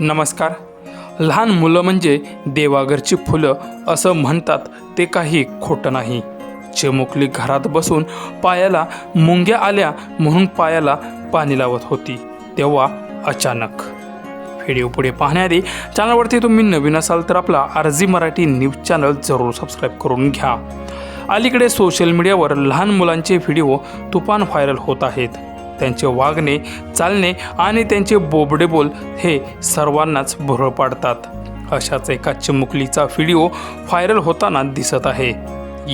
नमस्कार. लहान मुलं म्हणजे देवाघरची फुलं असं म्हणतात ते काही खोटं नाही. चिमुकली घरात बसून पायाला मुंग्या आल्या म्हणून पायाला पाणी लावत होती तेव्हा अचानक. व्हिडिओ पुढे पाहण्याआधी चॅनलवरती तुम्ही नवीन असाल तर आपला आरजी मराठी न्यूज चॅनल जरूर सबस्क्राईब करून घ्या. अलीकडे सोशल मीडियावर लहान मुलांचे व्हिडिओ तुफान व्हायरल होत आहेत. त्यांचे वागणे चालणे आणि त्यांचे बोबडे बोल हे सर्वांनाच भुरळ पाडतात. अशाच एका चिमुकलीचा व्हिडिओ व्हायरल होताना दिसत आहे.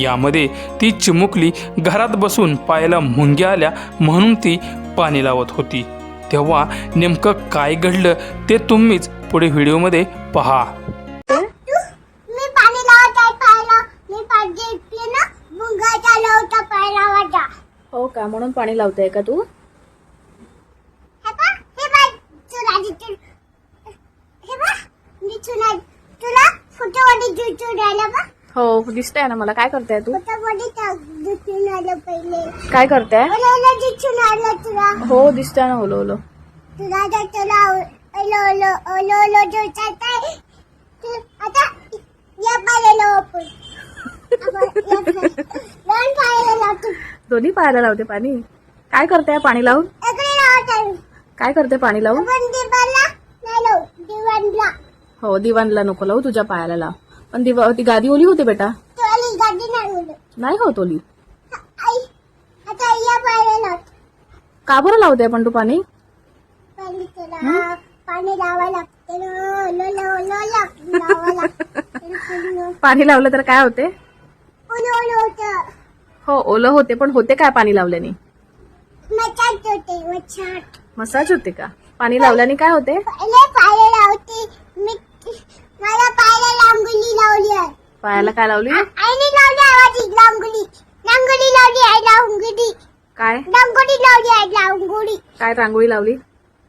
यामध्ये ती चिमुकली घरात बसून पायाला मुंग्या आल्या म्हणून ती पाणी लावत होती. तेव्हा नेमकं काय घडलं ते तुम्हीच पुढे व्हिडिओमध्ये पहा. हो का? म्हणून पाणी लावताय का तू हे पा हे पाय तुला दिसून हे पा दिसून आहे. तुला फोटोमध्ये पा हो दिसतंय ना मला. काय करताय तू? फोटोमध्ये त्या दिसून आलं पहिले. काय करताय? ओलं ओलं दिसून आलं तुला. हो दिसतंय ना ओलो ओलो तुला तर तुला ओलं ओलं ओलं ओलं दिसत आहे तू आता या आपण दोन लावतो. दोन्ही पायाला लावते पाणी. काय करताय पाणी लावून? इकडे लावत आहे. काय करते पाणी लावून? आपण दिवाला हो दिवाणला नको लावू तुझ्या पायाला लाव. पण दिवा ती गादी ओली होती बेटा? गाडी नाही होत ओली. आई आता या पायला लावत का बरं लावते पण तू पाणी? पाणी पाणी लावा लागते ना. ओलं ओलं ओलं लाग- लावा लागते. पाणी लावलं तर काय होते? ओलं ओलं होतं. हो ओलं होते पण होते काय पाणी लावल्याने? मचाट होते मचाट मसाज होते का? पाणी लावल्याने काय होते? पहिले लावते मी मला पायला लांगुली लावली आहे पायाला काय लावली? आईने लावली आवाजी लांगुली. लांगुली लावली आहे लांगुली काय? लांगुली लावली आहे लांगुली काय रांगोळी लावली?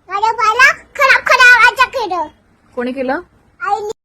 माझ्या पायला खराब खराब आवाज केलं. कोणी केलं? आईने